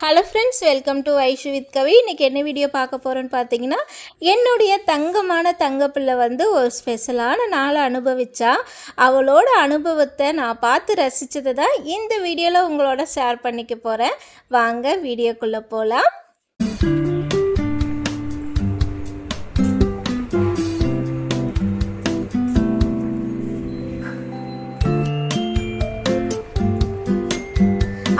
Hello friends welcome to Aishu with Kavi இன்றைக்கி என்ன video பார்க்க போகிறோன்னு பார்த்தீங்கன்னா என்னுடைய தங்கமான தங்கப்பிள்ளை வந்து ஒரு ஸ்பெஷலான நாளை அனுபவிச்சா அவளோட அனுபவத்தை நான் பார்த்து ரசித்ததை தான் இந்த வீடியோவில் உங்களோட ஷேர் பண்ணிக்க போகிறேன் வாங்க வீடியோக்குள்ளே போகலாம்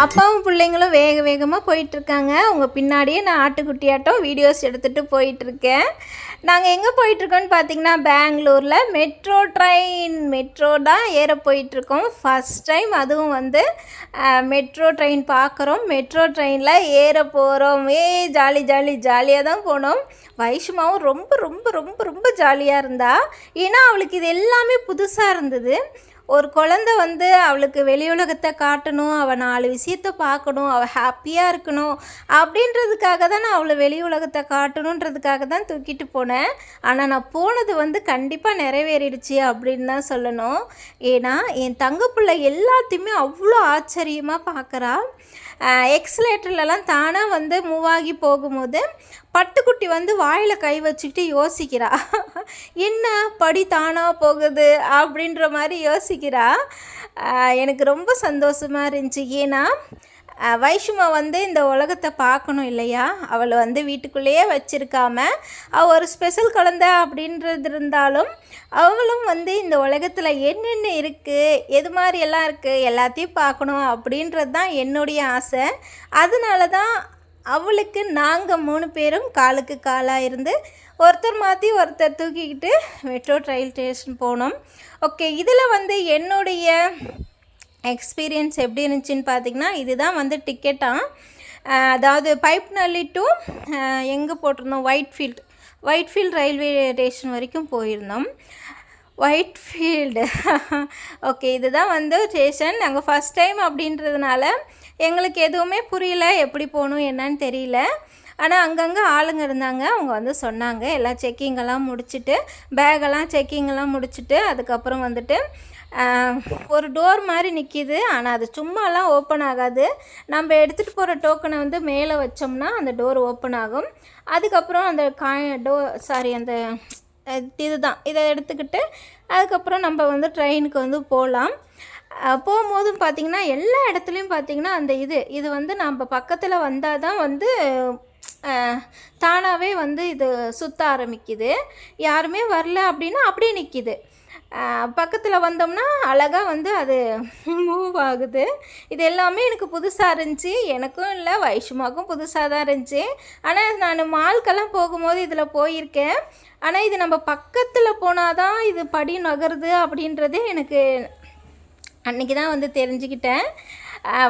அப்பாவும் பிள்ளைங்களும் வேக வேகமாக போயிட்டுருக்காங்க. அவங்க பின்னாடியே நான் ஆட்டுக்குட்டியாட்டம் வீடியோஸ் எடுத்துகிட்டு போயிட்டுருக்கேன். நாங்கள் எங்கே போயிட்டுருக்கோன்னு பார்த்தீங்கன்னா பெங்களூரில் மெட்ரோ ட்ரெயின் மெட்ரோ தான் ஏற போயிட்டுருக்கோம். ஃபஸ்ட் டைம் அதுவும் வந்து மெட்ரோ ட்ரெயின் பார்க்குறோம் மெட்ரோ ட்ரெயினில் ஏற போகிறோம் ஏ ஜாலி ஜாலி ஜாலியாக தான் போனோம். வைஷ்மாவும் ரொம்ப ரொம்ப ரொம்ப ரொம்ப ஜாலியாக இருந்தா. ஏன்னா அவளுக்கு இது எல்லாமே புதுசாக இருந்தது. ஒரு குழந்த வந்து அவளுக்கு வெளி உலகத்தை காட்டணும் அவள் நாலு விஷயத்த பார்க்கணும் அவள் ஹாப்பியாக இருக்கணும் அப்படின்றதுக்காக தான் நான் அவளை வெளி உலகத்தை காட்டணுன்றதுக்காக தான் தூக்கிட்டு போனேன். ஆனால் நான் போனது வந்து கண்டிப்பாக நிறைவேறிடுச்சு அப்படின்னு தான் சொல்லணும். ஏன்னா என் தங்கப்பிள்ளை எல்லாத்தையுமே அவ்வளோ ஆச்சரியமாக பார்க்குறா. எக்ஸலேட்டர்லலாம் தானாக வந்து மூவ் ஆகி போகும்போது பட்டுக்குட்டி வந்து வாயில் கை வச்சுக்கிட்டு யோசிக்கிறா. என்ன? படி தானாக போகுது அப்படின்ற மாதிரி யோசிக்கிறா. எனக்கு ரொம்ப சந்தோஷமாக இருந்துச்சு. ஏன்னா வைஷ்மா வந்து இந்த உலகத்தை பார்க்கணும் இல்லையா? அவளை வந்து வீட்டுக்குள்ளேயே வச்சுருக்காம அவள் ஒரு ஸ்பெஷல் குழந்தை அப்படின்றது இருந்தாலும் அவளும் வந்து இந்த உலகத்தில் என்னென்ன இருக்குது எது மாதிரி எல்லாம் இருக்குது எல்லாத்தையும் பார்க்கணும் அப்படின்றது தான் என்னுடைய ஆசை. அதனால தான் அவளுக்கு நாங்கள் மூணு பேரும் காலுக்கு காலாக இருந்து ஒருத்தர் மாற்றி ஒருத்தர் தூக்கிக்கிட்டு மெட்ரோ ரயில் ஸ்டேஷன் போனோம். ஓகே இதில் வந்து என்னுடைய எக்ஸ்பீரியன்ஸ் எப்படி இருந்துச்சுன்னு பார்த்தீங்கன்னா இதுதான் வந்து டிக்கெட்டாக அதாவது பைப் நல்லி டு எங்கே போட்டிருந்தோம்? White field white field railway station வரைக்கும் போயிருந்தோம். ஒயிட் ஃபீல்டு ஓகே இதுதான் வந்து ஸ்டேஷன் நாங்கள் ஃபஸ்ட் டைம் அப்படின்றதுனால எங்களுக்கு எதுவுமே புரியல எப்படி போகணும் என்னன்னு தெரியல. ஆனால் அங்கங்கே ஆளுங்க இருந்தாங்க. அவங்க வந்து சொன்னாங்க. எல்லாம் செக்கிங்கெல்லாம் முடிச்சுட்டு பேகெல்லாம் செக்கிங்கெல்லாம் முடிச்சுட்டு அதுக்கப்புறம் வந்துட்டு ஒரு டோர் மாதிரி நிற்கிது ஆனால் அது சும்மாலாம் ஓப்பன் ஆகாது. நம்ம எடுத்துகிட்டு போகிற டோக்கனை வந்து மேலே வச்சோம்னா அந்த டோர் ஓப்பன் ஆகும். அதுக்கப்புறம் அந்த கா டோ சாரி அந்த இதுதான். இதை எடுத்துக்கிட்டு அதுக்கப்புறம் நம்ம வந்து ட்ரெயினுக்கு வந்து போகலாம். போகும்போதும் பார்த்திங்கன்னா எல்லா இடத்துலையும் பார்த்திங்கன்னா அந்த இது இது வந்து நம்ம பக்கத்தில் வந்தால் தான் வந்து தானாகவே வந்து இது சுற்ற ஆரம்பிக்குது. யாருமே வரல அப்படின்னா அப்படியே நிற்கிது பக்கத்தில் வந்தோம்னா அழகாக வந்து அது மூவ் ஆகுது. இது எல்லாமே எனக்கு புதுசாக இருந்துச்சு. எனக்கும் இல்லை வைஷ்மாக்கும் புதுசாக தான் இருந்துச்சு. ஆனால் நான் மால்க்கெல்லாம் போகும்போது இதில் போயிருக்கேன். ஆனால் இது நம்ம பக்கத்தில் போனால் தான் இது படி நகருது அப்படின்றதே எனக்கு அன்றைக்கி தான் வந்து தெரிஞ்சுக்கிட்டேன்.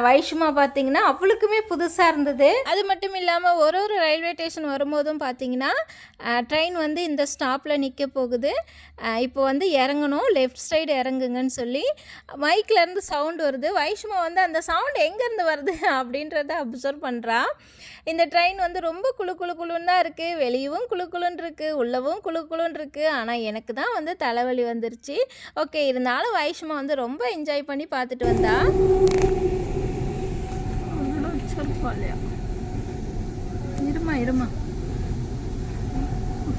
வைஷ்மா பார்த்தீங்கன்னா அவளுக்குமே புதுசாக இருந்தது. அது மட்டும் இல்லாமல் ஒரு ஒரு ரயில்வே ஸ்டேஷன் வரும்போதும் பார்த்தீங்கன்னா ட்ரெயின் வந்து இந்த ஸ்டாப்பில் நிற்க போகுது. இப்போ வந்து இறங்கணும் லெஃப்ட் சைடு இறங்குங்கன்னு சொல்லி மைக்லேருந்து சவுண்ட் வருது. வைஷ்மா வந்து அந்த சவுண்ட் எங்கேருந்து வருது அப்படின்றத அப்சர்வ் பண்ணுறா இந்த ட்ரெயின் வந்து ரொம்ப குளு குளு குளுன்னு தான் இருக்குது வெளியவும் குளு குளுன்னு இருக்குது உள்ளவும் குளு குளுன்னு இருக்குது ஆனால் எனக்கு தான் வந்து தலைவலி வந்துருச்சு. ஓகே இருந்தாலும் வைஷ்மா வந்து ரொம்ப என்ஜாய் பண்ணி பார்த்துட்டு வந்தா. இருமா இருமா.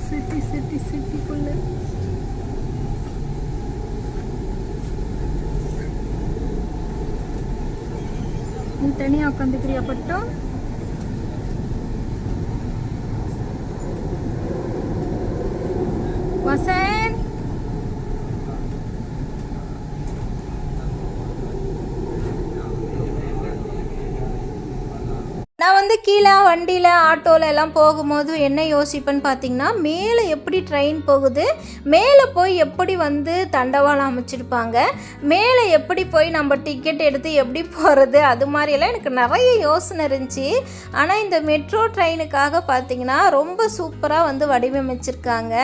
சிட்டி சிட்டி சிட்டிக்குள்ள. நீ தனியாக உட்காந்துக்கிறியா பட்டம்? வசன் நான் வந்து கீழே வண்டியில் ஆட்டோவில் எல்லாம் போகும்போது என்ன யோசிப்பேன்னு பார்த்தீங்கன்னா மேலே எப்படி ட்ரெயின் போகுது மேலே போய் எப்படி வந்து தண்டவாளம் அமைச்சிருப்பாங்க மேலே எப்படி போய் நம்ம டிக்கெட் எடுத்து எப்படி போகிறது அது மாதிரியெல்லாம் எனக்கு நிறைய யோசனை இருந்துச்சு. ஆனால் இந்த மெட்ரோ ட்ரெயினுக்காக பார்த்தீங்கன்னா ரொம்ப சூப்பராக வந்து வடிவமைச்சிருக்காங்க.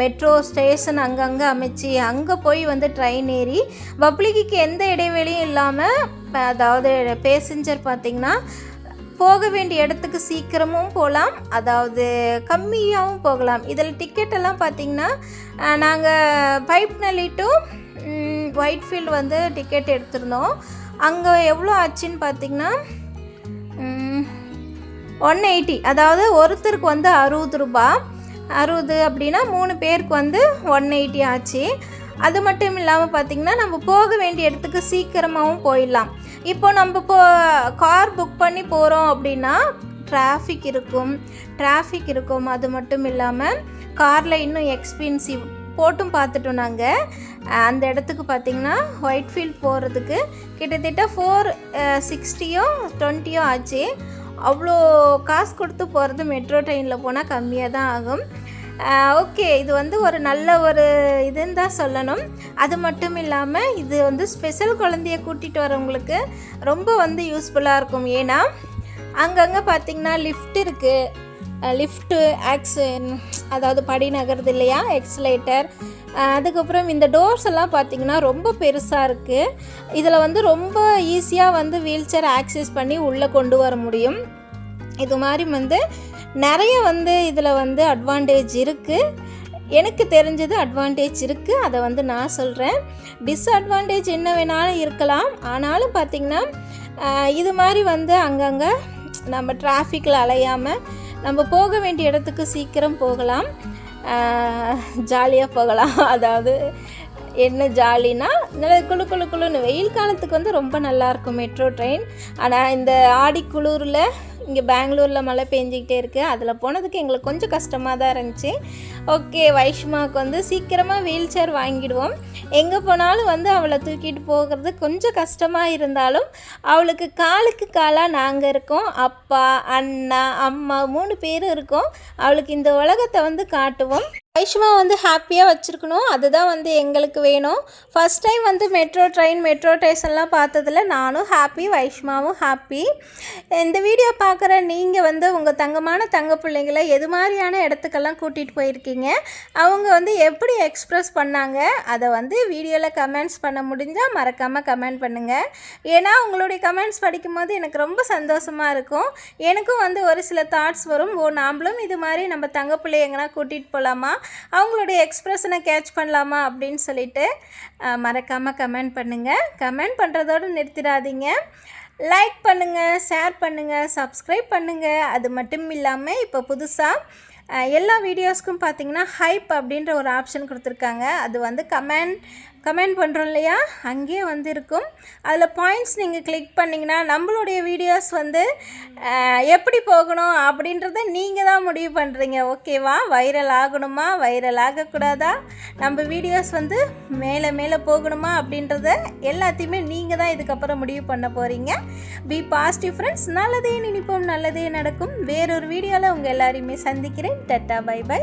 மெட்ரோ ஸ்டேஷன் அங்கங்கே அமைச்சு அங்கே போய் வந்து ட்ரெயின் ஏறி பப்ளிக்கு எந்த இடைவெளியும் இல்லாமல் அதாவது பேசஞ்சர் பார்த்தீங்கன்னா போக வேண்டிய இடத்துக்கு சீக்கிரமும் போகலாம். அதாவது கம்மியாகவும் போகலாம். இதில் டிக்கெட்டெல்லாம் பார்த்திங்கன்னா பார்த்தீங்கன்னா நாங்கள் பைப்நல்லி டு ஒயிட் ஃபீல்டு வந்து டிக்கெட் எடுத்திருந்தோம். அங்கே எவ்வளோ ஆச்சுன்னு பார்த்தீங்கன்னா ஒன் எயிட்டி அதாவது ஒருத்தருக்கு வந்து அறுபது ரூபா. அறுபது அப்படின்னா மூணு பேருக்கு வந்து ஒன் எயிட்டி ஆச்சு. அது மட்டும் இல்லாமல் பார்த்திங்கன்னா நம்ம போக வேண்டிய இடத்துக்கு சீக்கிரமாகவும் போயிடலாம். இப்போ நம்ம இப்போ கார் புக் பண்ணி போகிறோம் அப்படின்னா டிராஃபிக் இருக்கும். டிராஃபிக் இருக்கும். அது மட்டும் இல்லாமல் காரில் இன்னும் எக்ஸ்பென்சிவ் போட்டும் பார்த்துட்டோம் நாங்கள் அந்த இடத்துக்கு பார்த்திங்கன்னா ஒயிட்ஃபீல்ட் போகிறதுக்கு கிட்டத்தட்ட ஃபோர் சிக்ஸ்டியோ டுவெண்ட்டியோ ஆச்சு. அவ்வளோ காசு கொடுத்து போகிறது மெட்ரோ ட்ரெயினில் போனால் கம்மியாக தான் ஆகும். ஓகே இது வந்து ஒரு நல்ல ஒரு இதுன்னு தான் சொல்லணும். அது மட்டும் இல்லாமல் இது வந்து ஸ்பெஷல் குழந்தைய கூட்டிகிட்டு வரவங்களுக்கு ரொம்ப வந்து யூஸ்ஃபுல்லாக இருக்கும். ஏன்னா அங்கங்கே பார்த்திங்கன்னா லிஃப்ட் இருக்குது லிஃப்ட்டு ஆக்ஸ் அதாவது படி நகருது இல்லையா? எக்ஸலேட்டர் அதுக்கப்புறம் இந்த டோர்ஸ் எல்லாம் பார்த்திங்கன்னா ரொம்ப பெருசாக இருக்குது இதில் வந்து ரொம்ப ஈஸியாக வந்து வீல் சேர் ஆக்சஸ் பண்ணி உள்ளே கொண்டு வர முடியும். இது மாதிரி வந்து நிறைய வந்து இதில் வந்து அட்வான்டேஜ் இருக்குது எனக்கு தெரிஞ்சது அட்வான்டேஜ் இருக்குது அதை வந்து நான் சொல்கிறேன் டிஸ்அட்வான்டேஜ் என்ன வேணாலும் இருக்கலாம். ஆனாலும் பார்த்திங்கன்னா இது மாதிரி வந்து அங்கங்கே நம்ம டிராஃபிக்கில் அலையாமல் நம்ம போக வேண்டிய இடத்துக்கு சீக்கிரம் போகலாம். ஜாலியாக போகலாம். அதாவது என்ன ஜாலினா நல்ல குளு குழு குளுன்னு வெயில் காலத்துக்கு வந்து ரொம்ப நல்லாயிருக்கும் மெட்ரோ ட்ரெயின் ஆனால் இந்த ஆடி குளிரில் இங்கே பெங்களூரில் மழை பெஞ்சிக்கிட்டே இருக்குது அதில் போனதுக்கு எங்களுக்கு கொஞ்சம் கஷ்டமாக தான் இருந்துச்சு. ஓகே வைஷ்மாவுக்கு வந்து சீக்கிரமாக வீல் சேர் வாங்கிடுவோம். எங்கே போனாலும் வந்து அவளை தூக்கிட்டு போகிறது கொஞ்சம் கஷ்டமாக இருந்தாலும் அவளுக்கு காலுக்கு காலாக நாங்கள் இருக்கோம். அப்பா அண்ணா அம்மா மூணு பேரும் இருக்கோம். அவளுக்கு இந்த உலகத்தை வந்து காட்டுவோம். வைஷ்மா வந்து ஹாப்பியாக வச்சுருக்கணும். அதுதான் வந்து எங்களுக்கு வேணும். ஃபஸ்ட் டைம் வந்து மெட்ரோ ட்ரெயின் மெட்ரோ ஸ்டேஷன்லாம் பார்த்ததில் நானும் ஹாப்பி வைஷ்மாவும் ஹாப்பி இந்த வீடியோ பார்க்குற நீங்கள் வந்து உங்கள் தங்கமான தங்க பிள்ளைங்களை எது மாதிரியான இடத்துக்கெல்லாம் கூட்டிகிட்டு போயிருக்கீங்க? அவங்க வந்து எப்படி எக்ஸ்ப்ரெஸ் பண்ணாங்க? அதை வந்து வீடியோவில் கமெண்ட்ஸ் பண்ண முடிஞ்சால் மறக்காமல் கமெண்ட் பண்ணுங்கள் ஏன்னா உங்களுடைய கமெண்ட்ஸ் படிக்கும்போது எனக்கு ரொம்ப சந்தோஷமாக இருக்கும். எனக்கும் வந்து ஒரு சில தாட்ஸ் வரும். ஓ நாமளும் இது மாதிரி நம்ம தங்க பிள்ளைங்கன்னா கூட்டிகிட்டு போகலாமா அவங்களுடைய எக்ஸ்ப்ரெஷனை கேட்ச் பண்ணலாமா? அப்படின்னு சொல்லிட்டு மறக்காமல் கமெண்ட் பண்ணுங்கள் கமெண்ட் பண்ணுறதோடு நிறுத்திடாதீங்க. லைக் பண்ணுங்கள் ஷேர் பண்ணுங்கள் சப்ஸ்கிரைப் பண்ணுங்கள் அது மட்டும் இல்லாமல் இப்போ புதுசாக எல்லா வீடியோஸ்க்கும் பார்த்தீங்கன்னா ஹைப் அப்படின்ற ஒரு ஆப்ஷன் கொடுத்துருக்காங்க. அது வந்து கமெண்ட் கமெண்ட் பண்ணுறோம் இல்லையா? அங்கேயே வந்து இருக்கும் அதில் பாயிண்ட்ஸ் நீங்கள் கிளிக் பண்ணிங்கன்னா நம்மளுடைய வீடியோஸ் வந்து எப்படி போகணும் அப்படின்றத நீங்கள் தான் முடிவு பண்ணுறீங்க ஓகேவா வைரல் ஆகணுமா? வைரல் ஆகக்கூடாதா? நம்ம வீடியோஸ் வந்து மேலே மேலே போகணுமா அப்படின்றத எல்லாத்தையுமே நீங்கள் தான் இதுக்கப்புறம் முடிவு பண்ண போகிறீங்க பி பாசிட்டிவ் ஃப்ரெண்ட்ஸ் நல்லதே நினைப்போம் நல்லதே நடக்கும். வேறொரு வீடியோவில் உங்கள் எல்லாரையுமே சந்திக்கிறேன். Ta-ta by by